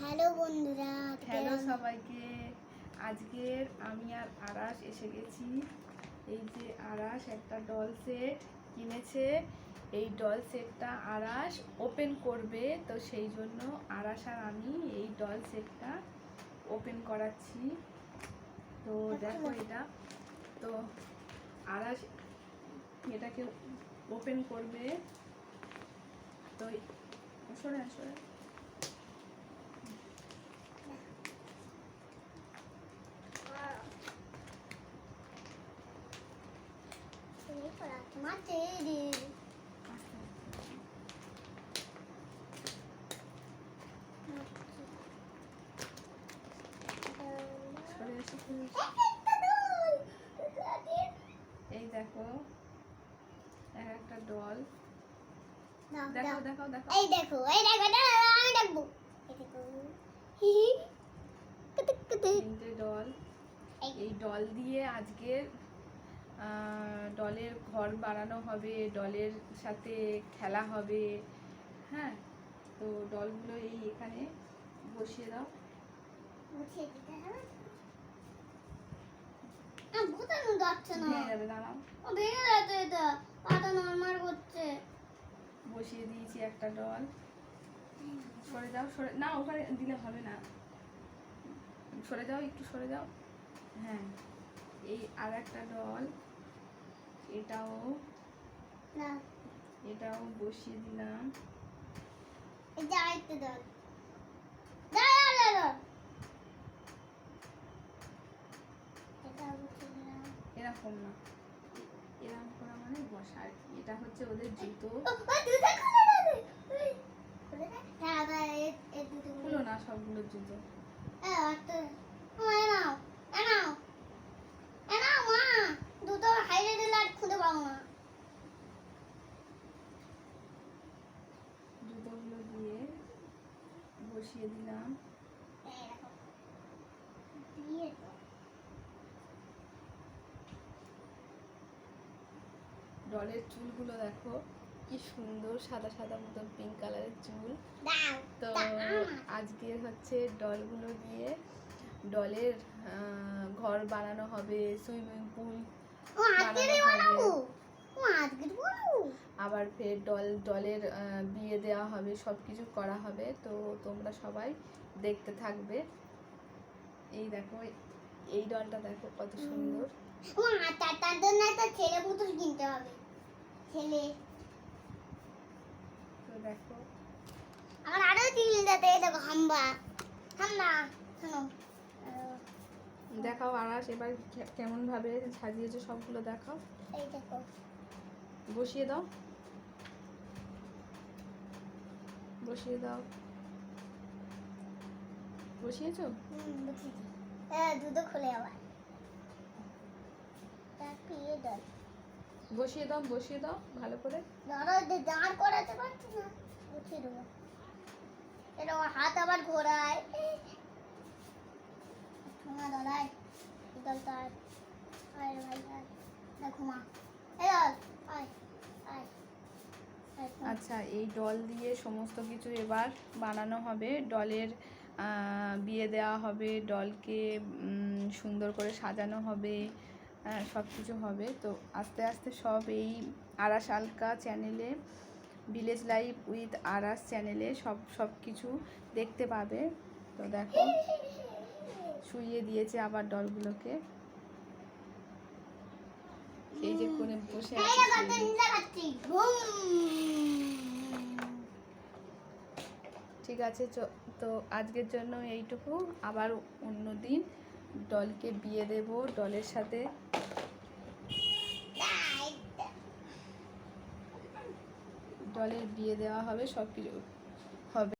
Hello বন্ধুরা hello সবাইকে। আজকের আমি আর আরাস এসে গেছি। এই যে আরাস একটা ডল সেট কিনেছে। এই ডল সেটটা আরাস ওপেন করবে তো সেই জন্য আরাস আর আমি এই ডল সেটটা ওপেন করাচ্ছি। তো দেখো এটা। তো আরাস এটাকে ওপেন করবে। তো সরে সরে আয়। এই করা, তোমার তৈরি। সরে এসে খুলে- এই দেখো এক একটা ডল দাও, দেখো দাও। দেখো দেখো এই দেখো এই দেখো দাঁড়াও, আমি দেখব এই দেখো হি হি। কুতুক কুতুক। তিনটে ডল এই এই ডল দিয়ে আজকে আহ, ডলের ঘর বানানো হবে ডলের সাথে খেলা হবে। হ্যাঁ তো ডলগুলো এই এখানে বসিয়ে দাও। মুছিয়ে দিতে হবে। বসিয়ে দিয়েছি একটা ডল সরে যাও সরে না ওখানে দিলে হবে না। সরে যাও একটু সরে যাও। হ্যাঁ এই আর একটা ডল এটাও না। এটাও বসিয়ে দিলাম। এটা এরকম না। এরকম করা মানে বসা। আর কি এটা হচ্ছে ওদের জুতো। খুলে খুলো না সবগুলো জুতো। এ, বসিয়ে দিলাম। ডলের চুলগুলো দেখো কি সুন্দর সাদা সাদা মতো পিঙ্ক কালারের চুল। তো আজকে হচ্ছে ডলগুলো দিয়ে ডলের ঘর বানানো হবে সুইমিং পুল বানানো হবে। আবার ফের ডল ডলের বিয়ে দেওয়া হবে সব কিছু করা হবে। তো তোমরা সবাই দেখতে থাকবে। এই দেখো এই ডলটা দেখো কত সুন্দর। আর তার- তার জন্য একটা ছেলে পুতুল কিনতে হবে। ছেলে। তো দেখো। আমার আরও দেখো হাম্বা। হাম্বা শোনো। দেখাও আরাস এবার কেমন ভাবে সাজিয়েছে সবগুলো দেখাও। বসিয়ে দাও। বসিয়ে দাও। বসিয়েছো? হ্যাঁ দুটো খুলে আবার। তার বসিয়ে দাও বসিয়ে দাও ভালো করে। দাঁড় করাতে পারছি না। বুঝিয়ে দেবো। এটা হাত আবার ঘোরায়। শোনা দাঁড়ায়। এই দলটা আয় আয় ভাই আয়। দেখো মা। এই দল আয় আয় আয়, শোন। আচ্ছা এই ডল দিয়ে সমস্ত কিছু এবার বানানো হবে। ডলের বিয়ে দেওয়া হবে, ডলকে সুন্দর করে সাজানো হবে সব কিছু হবে। তো আস্তে আস্তে সব এই আরাস আলকা চ্যানেলে, ভিলেজ লাইফ উইথ আরাস চ্যানেলে সব সব কিছু দেখতে পাবে। তো দেখো, শুইয়ে দিয়েছে আবার ডলগুলোকে। এই যে করে বসে ঠিক আছে তো আজকের জন্য এইটুকু। আবার অন্য দিন ডলকে বিয়ে দেব ডলের সাথে। ডলের বিয়ে দেওয়া হবে সব কিছু হবে।